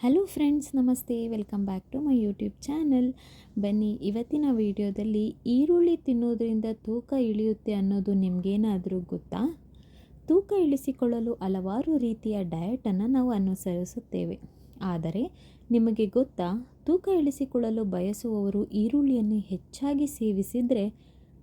Hello friends ನಮಸ್ತೆ. Welcome back to my YouTube channel ಬನ್ನಿ, ಇವತ್ತಿನ ವಿಡಿಯೋದಲ್ಲಿ ಈರುಳ್ಳಿ ತಿನ್ನೋದ್ರಿಂದ ತೂಕ ಇಳಿಯುತ್ತೆ ಅನ್ನೋದು ನಿಮಗೇನಾದರೂ ಗೊತ್ತಾ? ತೂಕ ಇಳಿಸಿಕೊಳ್ಳಲು ಹಲವಾರು ರೀತಿಯ ಡಯಟನ್ನು ನಾವು ಅನುಸರಿಸುತ್ತೇವೆ. ಆದರೆ, ನಿಮಗೆ ಗೊತ್ತಾ? ತೂಕ ಇಳಿಸಿಕೊಳ್ಳಲು ಬಯಸುವವರು ಈರುಳ್ಳಿಯನ್ನು ಹೆಚ್ಚಾಗಿ ಸೇವಿಸಿದರೆ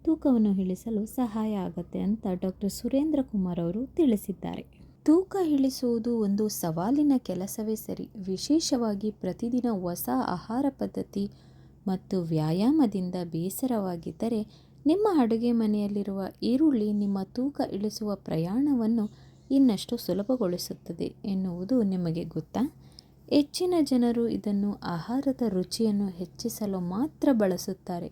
ತೂಕವನ್ನು ಇಳಿಸಲು ಸಹಾಯ ಆಗುತ್ತೆ ಅಂತ ಡಾಕ್ಟರ್ ಸುರೇಂದ್ರ ಕುಮಾರ್ ಅವರು ತಿಳಿಸಿದ್ದಾರೆ. ತೂಕ ಇಳಿಸುವುದು ಒಂದು ಸವಾಲಿನ ಕೆಲಸವೇ ಸರಿ. ವಿಶೇಷವಾಗಿ ಪ್ರತಿದಿನ ಹೊಸ ಆಹಾರ ಪದ್ಧತಿ ಮತ್ತು ವ್ಯಾಯಾಮದಿಂದ ಬೇಸರವಾಗಿದ್ದರೆ ನಿಮ್ಮ ಅಡುಗೆ ಮನೆಯಲ್ಲಿರುವ ಈರುಳ್ಳಿ ನಿಮ್ಮ ತೂಕ ಇಳಿಸುವ ಪ್ರಯಾಣವನ್ನು ಇನ್ನಷ್ಟು ಸುಲಭಗೊಳಿಸುತ್ತದೆ ಎನ್ನುವುದು ನಿಮಗೆ ಗೊತ್ತಾ? ಹೆಚ್ಚಿನ ಜನರು ಇದನ್ನು ಆಹಾರದ ರುಚಿಯನ್ನು ಹೆಚ್ಚಿಸಲು ಮಾತ್ರ ಬಳಸುತ್ತಾರೆ.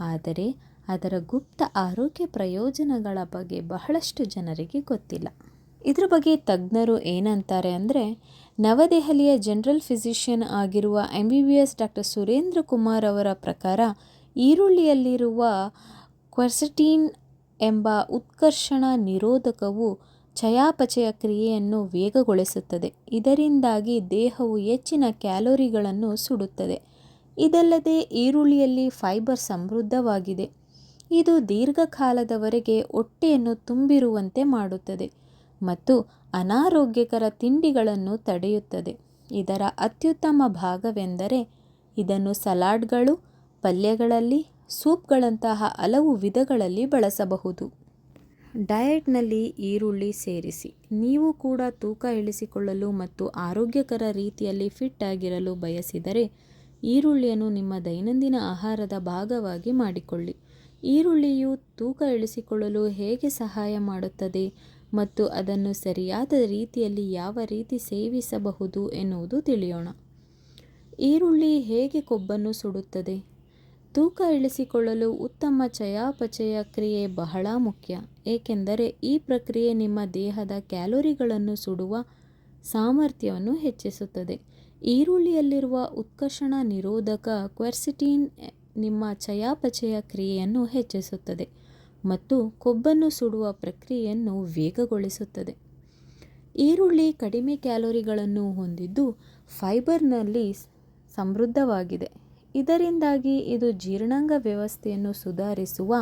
ಆದರೆ ಅದರ ಗುಪ್ತ ಆರೋಗ್ಯ ಪ್ರಯೋಜನಗಳ ಬಗ್ಗೆ ಬಹಳಷ್ಟು ಜನರಿಗೆ ಗೊತ್ತಿಲ್ಲ. ಇದ್ರ ಬಗ್ಗೆ ತಜ್ಞರು ಏನಂತಾರೆ ಅಂದರೆ, ನವದೆಹಲಿಯ ಜನರಲ್ ಫಿಸಿಷಿಯನ್ ಆಗಿರುವ M B B S doctor Surendra Kumar ಅವರ ಪ್ರಕಾರ, ಈರುಳ್ಳಿಯಲ್ಲಿರುವ ಕ್ವರ್ಸಟೀನ್ ಎಂಬ ಉತ್ಕರ್ಷಣ ನಿರೋಧಕವು ಚಯಾಪಚಯ ಕ್ರಿಯೆಯನ್ನು ವೇಗಗೊಳಿಸುತ್ತದೆ. ಇದರಿಂದಾಗಿ ದೇಹವು ಹೆಚ್ಚಿನ ಕ್ಯಾಲೋರಿಗಳನ್ನು ಸುಡುತ್ತದೆ. ಇದಲ್ಲದೆ ಈರುಳ್ಳಿಯಲ್ಲಿ ಫೈಬರ್ ಸಮೃದ್ಧವಾಗಿದೆ. ಇದು ದೀರ್ಘಕಾಲದವರೆಗೆ ಹೊಟ್ಟೆಯನ್ನು ತುಂಬಿರುವಂತೆ ಮಾಡುತ್ತದೆ. ಮತ್ತು ಅನಾರೋಗ್ಯಕರ ತಿಂಡಿಗಳನ್ನು ತಡೆಯುತ್ತದೆ. ಇದರ ಅತ್ಯುತ್ತಮ ಭಾಗವೆಂದರೆ ಇದನ್ನು ಸಲಾಡ್ಗಳು, ಪಲ್ಯಗಳಲ್ಲಿ, ಸೂಪ್ಗಳಂತಹ ಹಲವು ವಿಧಗಳಲ್ಲಿ ಬಳಸಬಹುದು. ಡಯಟ್ನಲ್ಲಿ ಈರುಳ್ಳಿ ಸೇರಿಸಿ. ನೀವು ಕೂಡ ತೂಕ ಇಳಿಸಿಕೊಳ್ಳಲು ಮತ್ತು ಆರೋಗ್ಯಕರ ರೀತಿಯಲ್ಲಿ ಫಿಟ್ ಆಗಿರಲು ಬಯಸಿದರೆ ಈರುಳ್ಳಿಯನ್ನು ನಿಮ್ಮ ದೈನಂದಿನ ಆಹಾರದ ಭಾಗವಾಗಿ ಮಾಡಿಕೊಳ್ಳಿ. ಈರುಳ್ಳಿಯು ತೂಕ ಇಳಿಸಿಕೊಳ್ಳಲು ಹೇಗೆ ಸಹಾಯ ಮಾಡುತ್ತದೆ? ಮತ್ತು ಅದನ್ನು ಸರಿಯಾದ ರೀತಿಯಲ್ಲಿ ಯಾವ ರೀತಿ ಸೇವಿಸಬಹುದು ಎನ್ನುವುದು ತಿಳಿಯೋಣ. ಈರುಳ್ಳಿ ಹೇಗೆ ಕೊಬ್ಬನ್ನು ಸುಡುತ್ತದೆ? ತೂಕ ಇಳಿಸಿಕೊಳ್ಳಲು ಉತ್ತಮ ಚಯಾಪಚಯ ಕ್ರಿಯೆ ಬಹಳ ಮುಖ್ಯ, ಏಕೆಂದರೆ ಈ ಪ್ರಕ್ರಿಯೆ ನಿಮ್ಮ ದೇಹದ ಕ್ಯಾಲೋರಿಗಳನ್ನು ಸುಡುವ ಸಾಮರ್ಥ್ಯವನ್ನು ಹೆಚ್ಚಿಸುತ್ತದೆ. ಈರುಳ್ಳಿಯಲ್ಲಿರುವ ಉತ್ಕರ್ಷಣ ನಿರೋಧಕ ಕ್ವೆರ್ಸಿಟೀನ್ ನಿಮ್ಮ ಚಯಾಪಚಯ ಕ್ರಿಯೆಯನ್ನು ಹೆಚ್ಚಿಸುತ್ತದೆ. ಮತ್ತು ಕೊಬ್ಬನ್ನು ಸುಡುವ ಪ್ರಕ್ರಿಯೆಯನ್ನು ವೇಗಗೊಳಿಸುತ್ತದೆ. ಈರುಳ್ಳಿ ಕಡಿಮೆ ಕ್ಯಾಲೋರಿಗಳನ್ನು ಹೊಂದಿದ್ದು ಫೈಬರ್ನಲ್ಲಿ ಸಮೃದ್ಧವಾಗಿದೆ. ಇದರಿಂದಾಗಿ ಇದು ಜೀರ್ಣಾಂಗ ವ್ಯವಸ್ಥೆಯನ್ನು ಸುಧಾರಿಸುವ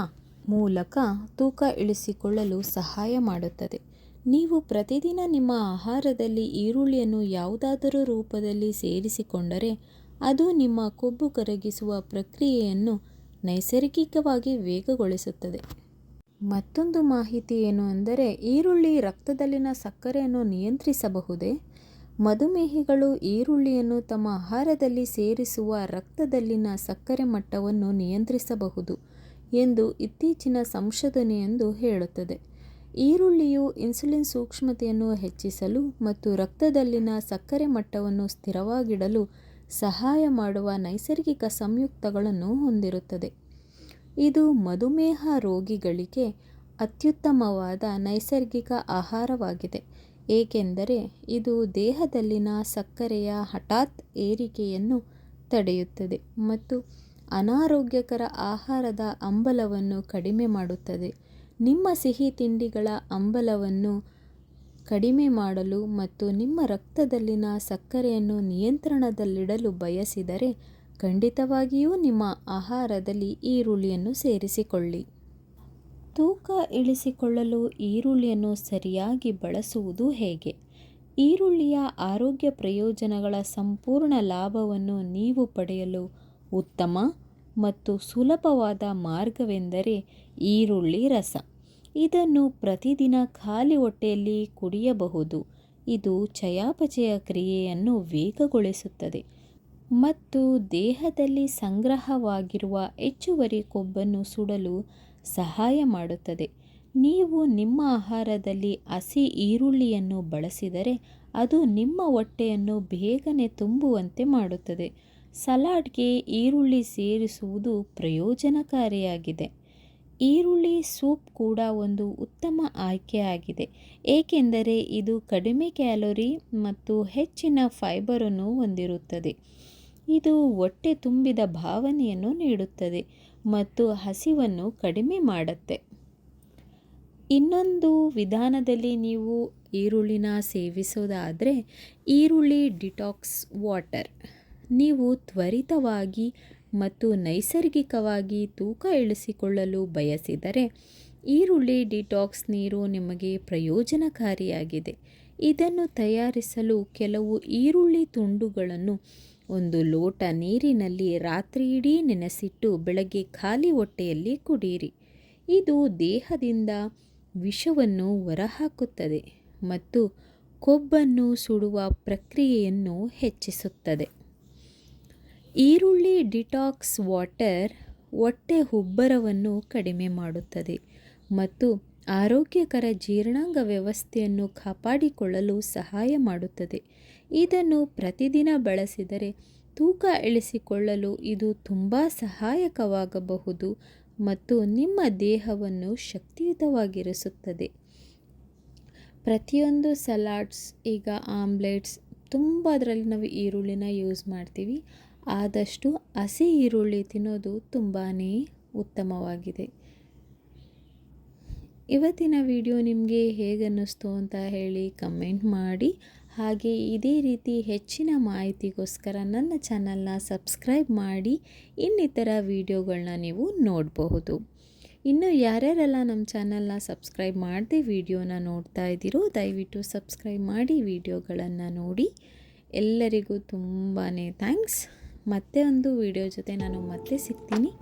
ಮೂಲಕ ತೂಕ ಇಳಿಸಿಕೊಳ್ಳಲು ಸಹಾಯ ಮಾಡುತ್ತದೆ. ನೀವು ಪ್ರತಿದಿನ ನಿಮ್ಮ ಆಹಾರದಲ್ಲಿ ಈರುಳ್ಳಿಯನ್ನು ಯಾವುದಾದರೂ ರೂಪದಲ್ಲಿ ಸೇರಿಸಿಕೊಂಡರೆ ಅದು ನಿಮ್ಮ ಕೊಬ್ಬು ಕರಗಿಸುವ ಪ್ರಕ್ರಿಯೆಯನ್ನು ನೈಸರ್ಗಿಕವಾಗಿ ವೇಗಗೊಳಿಸುತ್ತದೆ. ಮತ್ತೊಂದು ಮಾಹಿತಿ ಏನು ಅಂದರೆ, ಈರುಳ್ಳಿ ರಕ್ತದಲ್ಲಿನ ಸಕ್ಕರೆಯನ್ನು ನಿಯಂತ್ರಿಸಬಹುದೇ? ಮಧುಮೇಹಿಗಳು ಈರುಳ್ಳಿಯನ್ನು ತಮ್ಮ ಆಹಾರದಲ್ಲಿ ಸೇರಿಸುವ ರಕ್ತದಲ್ಲಿನ ಸಕ್ಕರೆ ಮಟ್ಟವನ್ನು ನಿಯಂತ್ರಿಸಬಹುದು ಎಂದು ಇತ್ತೀಚಿನ ಸಂಶೋಧನೆಯೊಂದು ಹೇಳುತ್ತದೆ. ಈರುಳ್ಳಿಯು ಇನ್ಸುಲಿನ್ ಸೂಕ್ಷ್ಮತೆಯನ್ನು ಹೆಚ್ಚಿಸಲು ಮತ್ತು ರಕ್ತದಲ್ಲಿನ ಸಕ್ಕರೆ ಮಟ್ಟವನ್ನು ಸ್ಥಿರವಾಗಿಡಲು ಸಹಾಯ ಮಾಡುವ ನೈಸರ್ಗಿಕ ಸಂಯುಕ್ತಗಳನ್ನು ಹೊಂದಿರುತ್ತದೆ. ಇದು ಮಧುಮೇಹ ರೋಗಿಗಳಿಗೆ ಅತ್ಯುತ್ತಮವಾದ ನೈಸರ್ಗಿಕ ಆಹಾರವಾಗಿದೆ. ಏಕೆಂದರೆ ಇದು ದೇಹದಲ್ಲಿನ ಸಕ್ಕರೆಯ ಹಠಾತ್ ಏರಿಕೆಯನ್ನು ತಡೆಯುತ್ತದೆ ಮತ್ತು ಅನಾರೋಗ್ಯಕರ ಆಹಾರದ ಅಂಬಲವನ್ನು ಕಡಿಮೆ ಮಾಡುತ್ತದೆ. ನಿಮ್ಮ ಸಿಹಿ ತಿಂಡಿಗಳ ಅಂಬಲವನ್ನು ಕಡಿಮೆ ಮಾಡಲು ಮತ್ತು ನಿಮ್ಮ ರಕ್ತದಲ್ಲಿನ ಸಕ್ಕರೆಯನ್ನು ನಿಯಂತ್ರಣದಲ್ಲಿಡಲು ಬಯಸಿದರೆ ಖಂಡಿತವಾಗಿಯೂ ನಿಮ್ಮ ಆಹಾರದಲ್ಲಿ ಈರುಳ್ಳಿಯನ್ನು ಸೇರಿಸಿಕೊಳ್ಳಿ. ತೂಕ ಇಳಿಸಿಕೊಳ್ಳಲು ಈರುಳ್ಳಿಯನ್ನು ಸರಿಯಾಗಿ ಬಳಸುವುದು ಹೇಗೆ? ಈರುಳ್ಳಿಯ ಆರೋಗ್ಯ ಪ್ರಯೋಜನಗಳ ಸಂಪೂರ್ಣ ಲಾಭವನ್ನು ನೀವು ಪಡೆಯಲು ಉತ್ತಮ ಮತ್ತು ಸುಲಭವಾದ ಮಾರ್ಗವೆಂದರೆ ಈರುಳ್ಳಿ ರಸ. ಇದನ್ನು ಪ್ರತಿದಿನ ಖಾಲಿ ಹೊಟ್ಟೆಯಲ್ಲಿ ಕುಡಿಯಬಹುದು. ಇದು ಚಯಾಪಚಯ ಕ್ರಿಯೆಯನ್ನು ವೇಗಗೊಳಿಸುತ್ತದೆ. ಮತ್ತು ದೇಹದಲ್ಲಿ ಸಂಗ್ರಹವಾಗಿರುವ ಹೆಚ್ಚುವರಿ ಕೊಬ್ಬನ್ನು ಸುಡಲು ಸಹಾಯ ಮಾಡುತ್ತದೆ. ನೀವು ನಿಮ್ಮ ಆಹಾರದಲ್ಲಿ ಹಸಿ ಈರುಳ್ಳಿಯನ್ನು ಬಳಸಿದರೆ ಅದು ನಿಮ್ಮ ಹೊಟ್ಟೆಯನ್ನು ಬೇಗನೆ ತುಂಬುವಂತೆ ಮಾಡುತ್ತದೆ. ಸಲಾಡ್ಗೆ ಈರುಳ್ಳಿ ಸೇರಿಸುವುದು ಪ್ರಯೋಜನಕಾರಿಯಾಗಿದೆ. ಈರುಳ್ಳಿ ಸೂಪ್ ಕೂಡ ಒಂದು ಉತ್ತಮ ಆಯ್ಕೆಯಾಗಿದೆ ಏಕೆಂದರೆ ಇದು ಕಡಿಮೆ ಕ್ಯಾಲೋರಿ ಮತ್ತು ಹೆಚ್ಚಿನ ಫೈಬರನ್ನು ಹೊಂದಿರುತ್ತದೆ. ಇದು ಹೊಟ್ಟೆ ತುಂಬಿದ ಭಾವನೆಯನ್ನು ನೀಡುತ್ತದೆ ಮತ್ತು ಹಸಿವನ್ನು ಕಡಿಮೆ ಮಾಡುತ್ತೆ. ಇನ್ನೊಂದು ವಿಧಾನದಲ್ಲಿ ನೀವು ಈರುಳ್ಳಿನ ಸೇವಿಸೋದಾದರೆ ಈರುಳ್ಳಿ ಡಿಟಾಕ್ಸ್ ವಾಟರ್. ನೀವು ತ್ವರಿತವಾಗಿ ಮತ್ತು ನೈಸರ್ಗಿಕವಾಗಿ ತೂಕ ಇಳಿಸಿಕೊಳ್ಳಲು ಬಯಸಿದರೆ ಈರುಳ್ಳಿ ಡಿಟಾಕ್ಸ್ ನೀರು ನಿಮಗೆ ಪ್ರಯೋಜನಕಾರಿಯಾಗಿದೆ. ಇದನ್ನು ತಯಾರಿಸಲು ಕೆಲವು ಈರುಳ್ಳಿ ತುಂಡುಗಳನ್ನು ಒಂದು ಲೋಟ ನೀರಿನಲ್ಲಿ ರಾತ್ರಿಯಿಡೀ ನೆನೆಸಿಟ್ಟು ಬೆಳಗ್ಗೆ ಖಾಲಿ ಹೊಟ್ಟೆಯಲ್ಲಿ ಕುಡಿಯಿರಿ ಇದು ದೇಹದಿಂದ ವಿಷವನ್ನು ಹೊರಹಾಕುತ್ತದೆ ಮತ್ತು ಕೊಬ್ಬನ್ನು ಸುಡುವ ಪ್ರಕ್ರಿಯೆಯನ್ನು ಹೆಚ್ಚಿಸುತ್ತದೆ. ಈರುಳ್ಳಿ ಡಿಟಾಕ್ಸ್ ವಾಟರ್ ಹೊಟ್ಟೆ ಉಬ್ಬರವನ್ನು ಕಡಿಮೆ ಮಾಡುತ್ತದೆ ಮತ್ತು ಆರೋಗ್ಯಕರ ಜೀರ್ಣಾಂಗ ವ್ಯವಸ್ಥೆಯನ್ನು ಕಾಪಾಡಿಕೊಳ್ಳಲು ಸಹಾಯ ಮಾಡುತ್ತದೆ. ಇದನ್ನು ಪ್ರತಿದಿನ ಬಳಸಿದರೆ ತೂಕ ಇಳಿಸಿಕೊಳ್ಳಲು ಇದು ತುಂಬ ಸಹಾಯಕವಾಗಬಹುದು ಮತ್ತು ನಿಮ್ಮ ದೇಹವನ್ನು ಶಕ್ತಿಯುತವಾಗಿರಿಸುತ್ತದೆ. ಪ್ರತಿಯೊಂದು ಸಲಾಡ್ಸ್, ಈಗ ಆಮ್ಲೆಟ್ಸ್ ತುಂಬ ಅದರಲ್ಲಿ ನಾವು ಈರುಳ್ಳಿನ ಯೂಸ್ ಮಾಡ್ತೀವಿ. ಆದಷ್ಟು ಹಸಿ ಈರುಳ್ಳಿ ತಿನ್ನೋದು ತುಂಬಾ ಉತ್ತಮವಾಗಿದೆ. ಇವತ್ತಿನ ವಿಡಿಯೋ ನಿಮಗೆ ಹೇಗೆ ಅನ್ನಿಸ್ತು ಅಂತ ಹೇಳಿ ಕಮೆಂಟ್ ಮಾಡಿ. ಹಾಗೆ ಇದೇ ರೀತಿ ಹೆಚ್ಚಿನ ಮಾಹಿತಿಗೋಸ್ಕರ ನನ್ನ ಚಾನಲ್ನ ಸಬ್ಸ್ಕ್ರೈಬ್ ಮಾಡಿ ಇನ್ನಿತರ ವೀಡಿಯೋಗಳನ್ನ ನೀವು ನೋಡಬಹುದು. ಇನ್ನು ಯಾರ್ಯಾರೆಲ್ಲ ನಮ್ಮ ಚಾನಲ್ನ ಸಬ್ಸ್ಕ್ರೈಬ್ ಮಾಡದೆ ವಿಡಿಯೋನ ನೋಡ್ತಾ ಇದ್ದೀರೋ ದಯವಿಟ್ಟು ಸಬ್ಸ್ಕ್ರೈಬ್ ಮಾಡಿ ವಿಡಿಯೋಗಳನ್ನು ನೋಡಿ. ಎಲ್ಲರಿಗೂ ತುಂಬಾ ಥ್ಯಾಂಕ್ಸ್. ಮತ್ತೆ ಒಂದು ವಿಡಿಯೋ ಜೊತೆ ನಾನು ಮತ್ತೆ ಸಿಗ್ತೀನಿ.